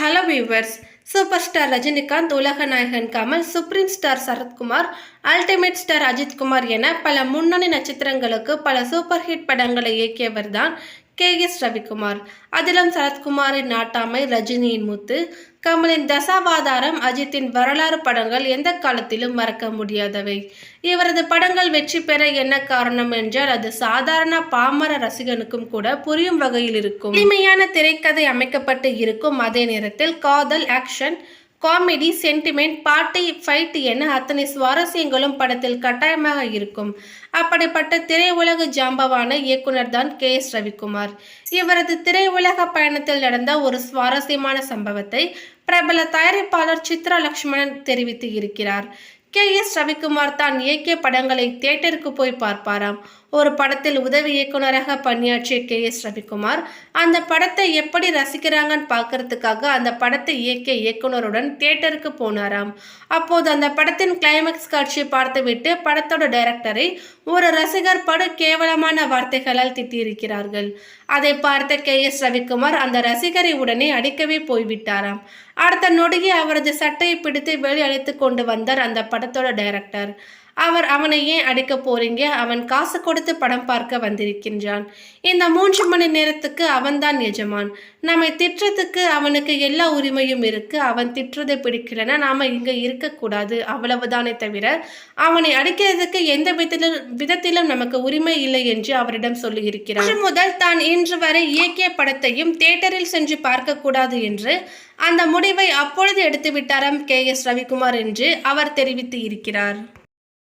Hello viewers super star Rajinikanth உலக நாயகன் Kamal supreme star Sarathkumar ultimate star Ajithkumar என பல முன்னணி நட்சத்திரங்களுக்கு பல சூப்பர் ஹிட் படங்களை இயக்கியவர் தான் கே எஸ் ரவிக்குமார். அதிலும் சரத்குமாரின் நாட்டாமை ரஜினியின் முத்து. கமலின் தசாவாதாரம் அஜித்தின் வரலாறு படங்கள் எந்த காலத்திலும் மறக்க முடியாதவை. இவரது படங்கள் வெற்றி பெற என்ன காரணம் என்றால் அது சாதாரண பாமர ரசிகனுக்கும் கூட புரியும் வகையில் இருக்கும். எளிமையான திரைக்கதை அமைக்கப்பட்டு இருக்கும் அதே நேரத்தில் காதல் ஆக்ஷன் காமெடி சென்டிமெண்ட் பாட்டு ஃபைட் என அத்தனை சுவாரஸ்யங்களும் படத்தில் கட்டாயமாக இருக்கும். அப்படிப்பட்ட திரையுலக ஜாம்பவான இயக்குனர் தான் கே எஸ் ரவிக்குமார். இவரது திரையுலக பயணத்தில் நடந்த ஒரு சுவாரஸ்யமான சம்பவத்தை பிரபல தயாரிப்பாளர் சித்ரா லக்ஷ்மணன் தெரிவித்து இருக்கிறார். கே எஸ் ரவிக்குமார் தான் இயக்கிய படங்களை தியேட்டருக்கு போய் பார்ப்பாராம். ஒரு படத்தில் உதவி இயக்குனராக பணியாற்றிய கே எஸ் ரவிக்குமார் அந்த படத்தை எப்படி ரசிக்கிறாங்கன்னு பார்க்கறதுக்காக அந்த படத்தை இயக்கிய இயக்குனருடன் தியேட்டருக்கு போனாராம். அப்போது அந்த படத்தின் கிளைமேக்ஸ் காட்சியை பார்த்துவிட்டு படத்தோட டைரக்டரை ஒரு ரசிகர் படு கேவலமான வார்த்தைகளால் திட்டியிருக்கிறார்கள். அதை பார்த்த கே எஸ் ரவிக்குமார் அந்த ரசிகரை உடனே அடிக்கவே போய்விட்டாராம். அடுத்த நொடியே அவரது சட்டையை பிடித்து வெளியழைத்து கொண்டு வந்தார் அந்த படத்தோட டைரக்டர் அவர் அவனை ஏன் அடிக்க போறீங்க? அவன் காசு கொடுத்து படம் பார்க்க வந்திருக்கின்றான். இந்த மூன்று மணி நேரத்துக்கு அவன்தான் எஜமான். நம்மை திட்டுறதுக்கு அவனுக்கு எல்லா உரிமையும் இருக்கு. அவன் திட்டுறதை பிடிக்கலன்னா நாம இங்க இருக்கக்கூடாது அவ்வளவுதானே தவிர அவனை அடிக்கிறதுக்கு எந்த விதத்திலும் விதத்திலும் நமக்கு உரிமை இல்லை என்று அவரிடம் சொல்லியிருக்கிறார் முதல் தான் இன்று வரை இயக்கிய படத்தையும் தியேட்டரில் சென்று பார்க்கக்கூடாது என்று அந்த முடிவை அப்பொழுது எடுத்து விட்டாராம் கே எஸ் ரவிக்குமார் என்று அவர் தெரிவித்து இருக்கிறார்.